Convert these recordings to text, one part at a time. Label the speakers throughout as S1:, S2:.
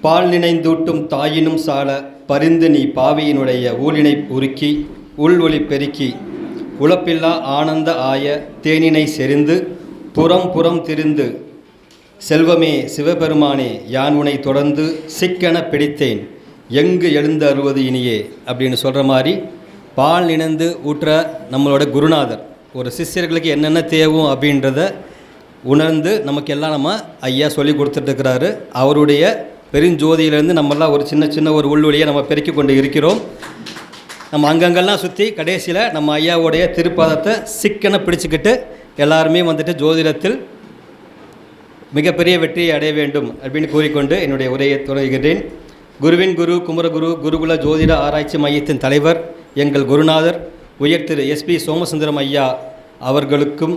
S1: பால் நினைந்தூட்டும் தாயினும் சால பரிந்து நீ பாவியினுடைய ஊழினை உருக்கி உள் ஒளி பெருக்கி. உழப்பில்லா ஆனந்த ஆய தேனினை செறிந்து புறம் புறம் திரிந்து. செல்வமே சிவபெருமானே யான் உனை தொடர்ந்து சிக்கென பிடித்தேன். எங்கு எழுந்து அருவது இனியே? அப்படின்னு சொல்கிற மாதிரி பால் நினைந்து ஊற்ற நம்மளோட குருநாதர். ஒரு சிஷ்யர்களுக்கு என்னென்ன தேவும் அப்படின்றத உணர்ந்து நமக்கு எல்லாம் நம்ம ஐயா சொல்லி கொடுத்துட்ருக்கிறாரு அவருடைய பெருஞ்சோதியிலேருந்து நம்மெல்லாம் ஒரு சின்ன சின்ன ஒரு உள்வழியை நம்ம பெருக்கி கொண்டு இருக்கிறோம். நம்ம அங்கங்கெல்லாம் சுற்றி கடைசியில் நம்ம ஐயாவுடைய திருப்பாதத்தை சிக்கனை பிடிச்சிக்கிட்டு எல்லாருமே வந்துட்டு ஜோதிடத்தில் மிகப்பெரிய வெற்றியை அடைய வேண்டும் அப்படின்னு கூறிக்கொண்டு என்னுடைய உரையை தொடங்குகிறேன். குருவின் குரு குமரகுரு குருகுல ஜோதிட ஆராய்ச்சி மையத்தின் தலைவர் எங்கள் குருநாதர் உயர் திரு எஸ்பி சோமசுந்தரம் ஐயா அவர்களுக்கும்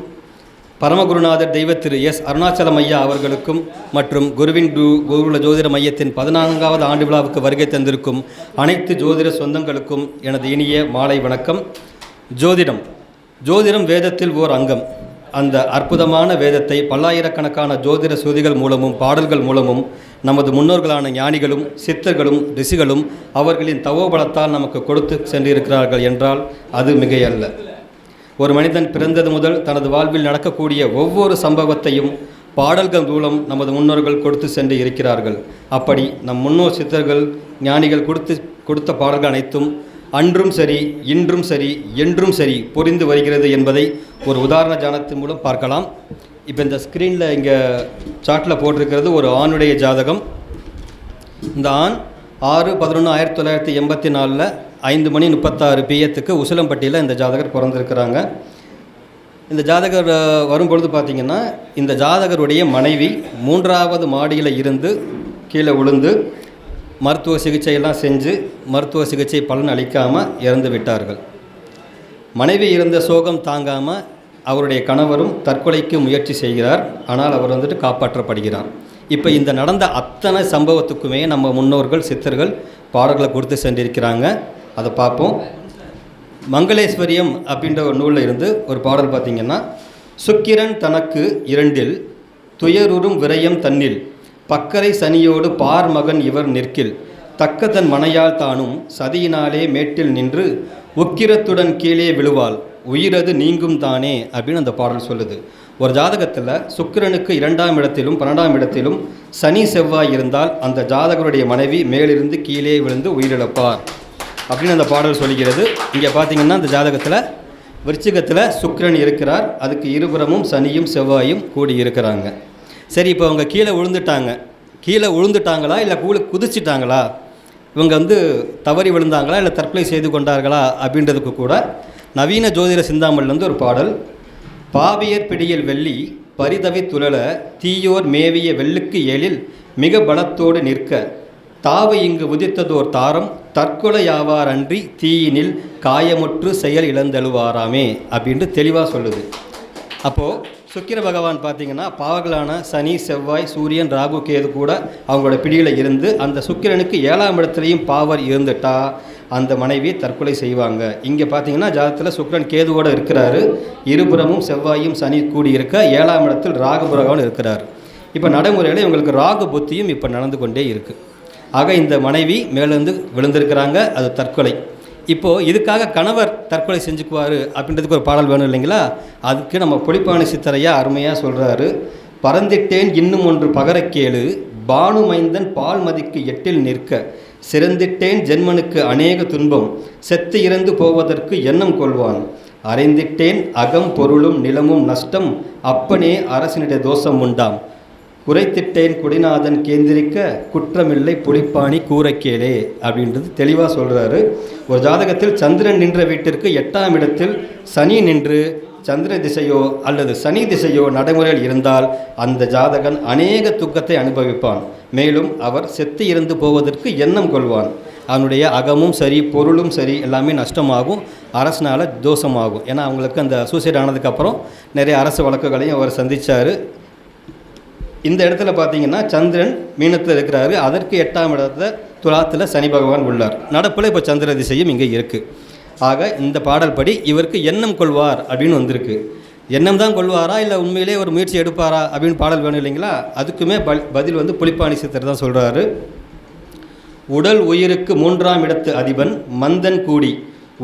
S1: பரமகுருநாதர் தெய்வ திரு எஸ் அருணாச்சலம் ஐயா அவர்களுக்கும் மற்றும் குருவின் குரு குருகுல ஜோதிட மையத்தின் பதினான்காவது ஆண்டு விழாவுக்கு வருகை தந்திருக்கும் அனைத்து ஜோதிட சொந்தங்களுக்கும் எனது இனிய மாலை வணக்கம். ஜோதிடம். ஜோதிடம் வேதத்தில் ஓர் அங்கம். அந்த அற்புதமான வேதத்தை பல்லாயிரக்கணக்கான ஜோதிட சுதிகள் மூலமும் பாடல்கள் மூலமும் நமது முன்னோர்களான ஞானிகளும் சித்தர்களும் ரிஷிகளும் அவர்களின் தவோபலத்தால் நமக்கு கொடுத்து சென்றிருக்கிறார்கள் என்றால் அது மிகையல்ல. ஒரு மனிதன் பிறந்தது முதல் தனது வாழ்வில் நடக்கக்கூடிய ஒவ்வொரு சம்பவத்தையும் பாடல்கள் மூலம் நமது முன்னோர்கள் கொடுத்து சென்று இருக்கிறார்கள். அப்படி நம் முன்னோர் சித்தர்கள் ஞானிகள் கொடுத்து கொடுத்த பாடல்கள் அனைத்தும் அன்றும் சரி இன்றும் சரி என்றும் சரி புரிந்து வருகிறது என்பதை ஒரு உதாரண ஜானத்தின் மூலம் பார்க்கலாம். இப்போ இந்த ஸ்க்ரீனில் இங்கே சாட்டில் போட்டிருக்கிறது ஒரு ஆணுடைய ஜாதகம். இந்த ஆண் ஆறு பதினொன்று ஆயிரத்தி தொள்ளாயிரத்தி எண்பத்தி நாலில் ஐந்து மணி முப்பத்தாறு பிஎத்துக்கு உசிலம்பட்டியில் இந்த ஜாதகர் பிறந்திருக்கிறாங்க. இந்த ஜாதகர் வரும்பொழுது பார்த்திங்கன்னா இந்த ஜாதகருடைய மனைவி மூன்றாவது மாடியில் இருந்து கீழே விழுந்து மருத்துவ சிகிச்சையெல்லாம் செஞ்சு மருத்துவ சிகிச்சை பலன் அளிக்காமல் இறந்து விட்டார்கள். மனைவி இருந்த சோகம் தாங்காமல் அவருடைய கணவரும் தற்கொலைக்கு முயற்சி செய்கிறார். ஆனால் அவர் வந்துட்டு காப்பாற்றப்படுகிறார். இப்போ இந்த நடந்த அத்தனை சம்பவத்துக்குமே நம்ம முன்னோர்கள் சித்தர்கள் பாடல்களை கொடுத்து சென்றிருக்கிறாங்க. அதை பார்ப்போம். மங்களேஸ்வரியம் அப்படின்ற ஒரு நூலில் இருந்து ஒரு பாடல் பார்த்திங்கன்னா சுக்கிரன் தனக்கு இரண்டில் துயருறும் விரயம் தன்னில் பக்கரை சனியோடு பார் மகன் இவர் நிற்கில். தக்க தன் மனையால் தானும் சதியினாலே மேட்டில் நின்று உக்கிரத்துடன் கீழே விழுவாள். உயிரது நீங்கும் தானே அப்படின்னு அந்த பாடல் சொல்லுது. ஒரு ஜாதகத்தில் சுக்கிரனுக்கு இரண்டாம் இடத்திலும் பன்னெண்டாம் இடத்திலும் சனி செவ்வாய் இருந்தால் அந்த ஜாதகருடைய மனைவி மேலிருந்து கீழே விழுந்து உயிரிழப்பார் அப்படின்னு அந்த பாடல் சொல்லுகிறது. இங்கே பார்த்தீங்கன்னா அந்த ஜாதகத்தில் விருச்சிகத்தில் சுக்கிரன் இருக்கிறார். அதுக்கு இருபுறமும் சனியும் செவ்வாயும் கூடி இருக்கிறாங்க சரி இப்போ அவங்க கீழே விழுந்துட்டாங்க. கீழே விழுந்துட்டாங்களா? இல்லை கூழ குதிச்சிட்டாங்களா? இவங்க வந்து தவறி விழுந்தாங்களா? இல்லை தற்கொலை செய்து கொண்டார்களா? அப்படின்றதுக்கு கூட நவீன ஜோதிட சிந்தாமணிலேருந்து ஒரு பாடல் பாவியர் பிடியில் வெள்ளி பரிதவி துழல தீயோர் மேவிய வெள்ளுக்கு ஏழில் மிக பலத்தோடு நிற்க தாவு இங்கு உதித்ததோர் தாரம் தற்கொலையாவார் அன்றி தீயினில் காயமுற்று செயல் இழந்தெழுவாராமே அப்படின்ட்டு தெளிவாக சொல்லுது. அப்போது சுக்கிர பகவான் பார்த்தீங்கன்னா பாவகளான சனி செவ்வாய் சூரியன் ராகு கேது கூட அவங்களோட பிடியில் இருந்து அந்த சுக்கிரனுக்கு ஏழாம் இடத்துலையும் பாவர் இருந்துட்டா அந்த மனைவி தற்கொலை செய்வாங்க. இங்கே பார்த்தீங்கன்னா ஜாதத்தில் சுக்கிரன் கேதுவோடு இருக்கிறாரு. இருபுறமும் செவ்வாயும் சனி கூடி இருக்க ஏழாம் இடத்தில் ராகு பகவான் இருக்கிறார். இப்போ நடைமுறையில் இவங்களுக்கு ராகு புத்தியும் இப்போ நடந்து கொண்டே இருக்குது ஆக இந்த மனைவி மேலேருந்து விழுந்திருக்கிறாங்க அது தற்கொலை. இப்போது இதுக்காக கணவர் தற்கொலை செஞ்சுக்குவார் அப்படின்றதுக்கு ஒரு பாடல் வேணும் இல்லைங்களா? அதுக்கு நம்ம பொழிப்பான சித்தரையா அருமையாக சொல்கிறாரு பறந்திட்டேன் இன்னும் ஒன்று பகரக் கேளு பானுமைந்தன் பால் மதிக்கு எட்டில் நிற்க. சிறந்திட்டேன் ஜென்மனுக்கு அநேக துன்பம் செத்து இறந்து போவதற்கு எண்ணம் கொள்வான். அறைந்திட்டேன் அகம் பொருளும் நிலமும் நஷ்டம் அப்பனே அரசனிட தோஷம் உண்டாம். குறைத்திட்டேன் குடிநாதன் கேந்திரிக்க குற்றமில்லை புலிப்பாணி கூறக்கேளே அப்படின்றது தெளிவாக சொல்கிறாரு ஒரு ஜாதகத்தில் சந்திரன் நின்ற வீட்டிற்கு எட்டாம் இடத்தில் சனி நின்று சந்திர திசையோ அல்லது சனி திசையோ நடைமுறையில் இருந்தால் அந்த ஜாதகன் அநேக துக்கத்தை அனுபவிப்பான். மேலும் அவர் செத்து இறந்து போவதற்கு எண்ணம் கொள்வான். அவனுடைய அகமும் சரி பொருளும் சரி எல்லாமே நஷ்டமாகும். அரசனால் தோஷமாகும். ஏன்னா அவங்களுக்கு அந்த சூசைட் ஆனதுக்கப்புறம் நிறைய அரசு வழக்குகளையும் அவர் சந்தித்தார் இந்த இடத்துல பார்த்தீங்கன்னா சந்திரன் மீனத்தில் இருக்கிறாரு. அதற்கு எட்டாம் இடத்துல துலாத்தில் சனி பகவான் உள்ளார். நடப்பில் இப்போ சந்திர திசையும் இங்கே இருக்குது ஆக இந்த பாடல் படி இவருக்கு எண்ணம் கொள்வார் அப்படின்னு வந்திருக்கு. எண்ணம் தான் கொள்வாரா? இல்லை உண்மையிலே ஒரு முயற்சி எடுப்பாரா? அப்படின்னு பாடல் வேணும் இல்லைங்களா? அதுக்குமே பல் பதில் வந்து புலிப்பாணி சித்தர் தான் சொல்கிறாரு உடல் உயிருக்கு மூன்றாம் இடத்து அதிபன் மந்தன் கூடி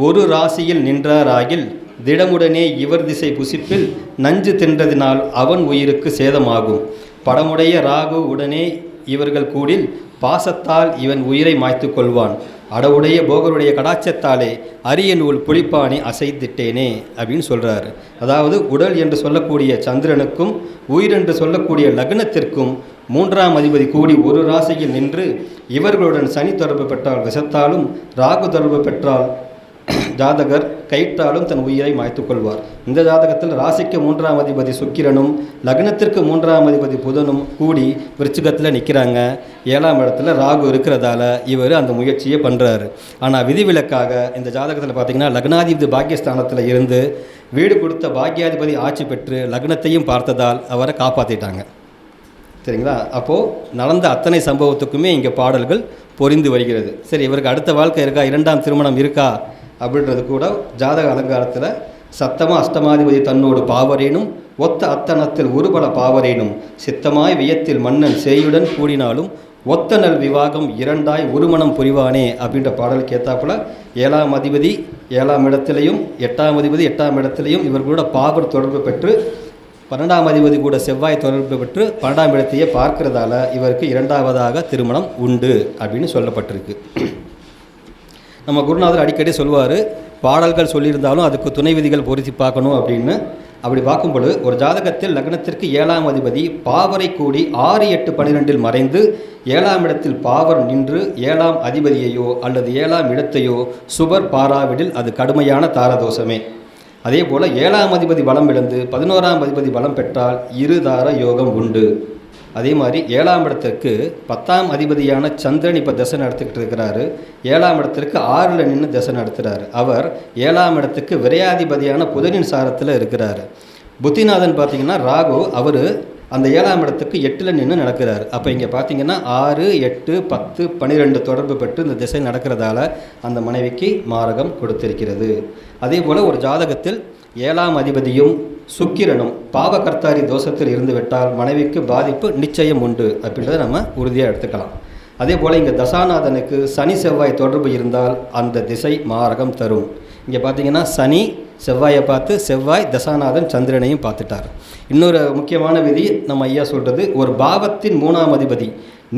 S1: ஒரு ராசியில் நின்றாராகில் திடமுடனே இவர் திசை புசிப்பில் நஞ்சு தின்றதினால் அவன் உயிருக்கு சேதமாகும். படமுடைய ராகு உடனே இவர்கள் கூடில் பாசத்தால் இவன் உயிரை மாய்த்து கொள்வான். அடவுடைய போகருடைய கடாச்சத்தாலே அரிய நூல் புளிப்பானி அசைத்திட்டேனே அப்படின்னு சொல்கிறாரு அதாவது உடல் என்று சொல்லக்கூடிய சந்திரனுக்கும் உயிர் என்று சொல்லக்கூடிய லக்னத்திற்கும் மூன்றாம் அதிபதி கூடி ஒரு ராசியில் நின்று இவர்களுடன் சனி தொடர்பு பெற்றால் விஷத்தாலும் ராகு தொடர்பு பெற்றால் ஜாதகர் கயிற்றாலும் தன் உயிரை மாய்த்து கொள்வார். இந்த ஜாதகத்தில் ராசிக்கு மூன்றாம் அதிபதி சுக்கிரனும் லக்னத்திற்கு மூன்றாம் அதிபதி புதனும் கூடி விருச்சிகத்தில் நிற்கிறாங்க ஏழாம் இடத்துல ராகு இருக்கிறதால இவர் அந்த முயற்சியை பண்ணுறாரு ஆனால் விதிவிலக்காக இந்த ஜாதகத்தில் பார்த்தீங்கன்னா லக்னாதிபதி பாக்கியஸ்தானத்தில் இருந்து வீடு கொடுத்த பாக்கியாதிபதி ஆட்சி பெற்று லக்னத்தையும் பார்த்ததால் அவரை காப்பாற்றிட்டாங்க சரிங்களா? அப்போது நடந்த அத்தனை சம்பவத்துக்குமே இங்கே பாடல்கள் பொரிந்து வருகிறது. சரி இவருக்கு அடுத்த வாழ்க்கை இருக்கா? இரண்டாம் திருமணம் இருக்கா? அப்படின்றது கூட ஜாதக அலங்காரத்தில் சத்தம அஷ்டமாதிபதி தன்னோடு பாவரேனும் ஒத்த அத்தனத்தில் உருபல பாவரேனும் சித்தமாய் வியத்தில் மன்னன் சேயுடன் கூடினாலும் ஒத்த நல் விவாகம் இரண்டாய் ஒருமணம் புரிவானே அப்படின்ற பாடலுக்கு ஏத்தாப்புல ஏழாம் அதிபதி ஏழாம் இடத்திலையும் எட்டாம் அதிபதி எட்டாம் இடத்திலையும் இவர்களோட பாவர் தொடர்பு பெற்று பன்னெண்டாம் அதிபதி கூட செவ்வாய் தொடர்பு பெற்று பன்னெண்டாம் இடத்தையே பார்க்கிறதால இவருக்கு இரண்டாவதாக திருமணம் உண்டு அப்படின்னு சொல்லப்பட்டிருக்கு. நம்ம குருநாதர் அடிக்கடி சொல்லுவார் பாடல்கள் சொல்லியிருந்தாலும் அதுக்கு துணை விதிகள் பொருத்தி பார்க்கணும் அப்படின்னு. அப்படி பார்க்கும்பொழுது ஒரு ஜாதகத்தில் லக்னத்திற்கு ஏழாம் அதிபதி பாவரை கூடி ஆறு எட்டு பன்னிரெண்டில் மறைந்து ஏழாம் இடத்தில் பாவர் நின்று ஏழாம் அதிபதியையோ அல்லது ஏழாம் இடத்தையோ சுபர் பாராவிடில் அது கடுமையான தாரதோஷமே. அதே போல் ஏழாம் அதிபதி பலம் இழந்து பதினோராம் அதிபதி பலம் பெற்றால் இருதார யோகம் உண்டு. அதே மாதிரி ஏழாம் இடத்திற்கு பத்தாம் அதிபதியான சந்திரன் இப்போ தசை நடத்திக்கிட்டு இருக்கிறாரு. ஏழாம் இடத்திற்கு ஆறில் நின்று தசை நடத்துகிறாரு அவர் ஏழாம் இடத்துக்கு விரையாதிபதியான புதனின் சாரத்தில் இருக்கிறாரு. புத்திநாதன் பார்த்தீங்கன்னா ராகு அவர் அந்த ஏழாம் இடத்துக்கு எட்டில் நின்று நடக்கிறார். அப்போ இங்கே பார்த்தீங்கன்னா ஆறு எட்டு பத்து பன்னிரெண்டு தொடர்பு பெற்று இந்த திசை நடக்கிறதால அந்த மனைவிக்கு மாரகம் கொடுத்திருக்கிறது. அதே போல் ஒரு ஜாதகத்தில் ஏழாம் அதிபதியும் சுக்கிரனும் பாவகர்த்தாரி தோஷத்தில் இருந்துவிட்டால் மனைவிக்கு பாதிப்பு நிச்சயம் உண்டு அப்படின்றத நம்ம உறுதியாக எடுத்துக்கலாம். அதே போல் இங்கே தசாநாதனுக்கு சனி செவ்வாய் தொடர்பு இருந்தால் அந்த திசை மாரகம் தரும். இங்கே பார்த்தீங்கன்னா சனி செவ்வாயை பார்த்து செவ்வாய் தசாநாதன் சந்திரனையும் பார்த்துட்டார். இன்னொரு முக்கியமான விதி நம்ம ஐயா சொல்கிறது ஒரு பாவத்தின் மூணாம் அதிபதி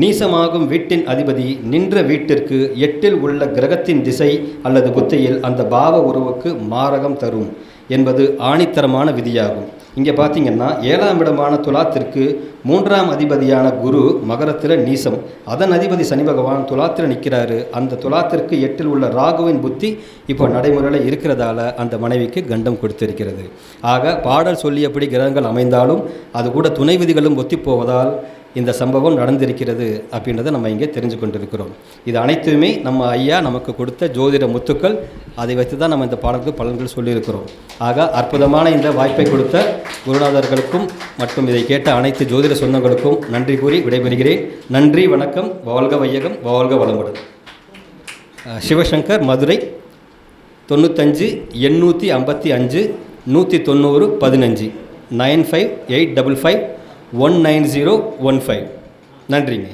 S1: நீசமாகும் வீட்டின் அதிபதி நின்ற வீட்டிற்கு எட்டில் உள்ள கிரகத்தின் திசை அல்லது புத்தியில் அந்த பாவ உறவுக்கு மாரகம் தரும். என்பது ஆணித்தரமான விதியாகும். இங்கே பார்த்தீங்கன்னா ஏழாம் இடமான துலாத்திற்கு மூன்றாம் அதிபதியான குரு மகரத்தில் நீசம். அதன் அதிபதி சனி பகவான் துலாத்தில் நிற்கிறாரு. அந்த துலாத்திற்கு எட்டில் உள்ள ராகுவின் புத்தி இப்போ நடைமுறையில் இருக்கிறதால அந்த மனைவிக்கு கண்டம் கொடுத்திருக்கிறது. ஆக பாடல் சொல்லியபடி கிரகங்கள் அமைந்தாலும் அது கூட துணை விதிகளும் ஒத்திப்போவதால் இந்த சம்பவம் நடந்திருக்கிறது அப்படின்றத நம்ம இங்கே தெரிஞ்சு கொண்டிருக்கிறோம். இது அனைத்துமே நம்ம ஐயா நமக்கு கொடுத்த ஜோதிட முத்துக்கள். அதை வைத்து தான் நம்ம இந்த பாடலுக்கு பலன்கள் சொல்லியிருக்கிறோம். ஆக அற்புதமான இந்த வாய்ப்பை கொடுத்த குருநாதர்களுக்கும் மற்றும் இதை கேட்ட அனைத்து ஜோதிட சொந்தங்களுக்கும் நன்றி கூறி விடைபெறுகிறேன். நன்றி வணக்கம் வாழ்க வையகம் வாழ்க வளமுடன். சிவசங்கர் மதுரை தொண்ணூத்தஞ்சு எண்ணூற்றி ஐம்பத்தி அஞ்சு நூற்றி தொண்ணூறு பதினஞ்சு nine five eight double five one nine zero one five நன்றிங்க.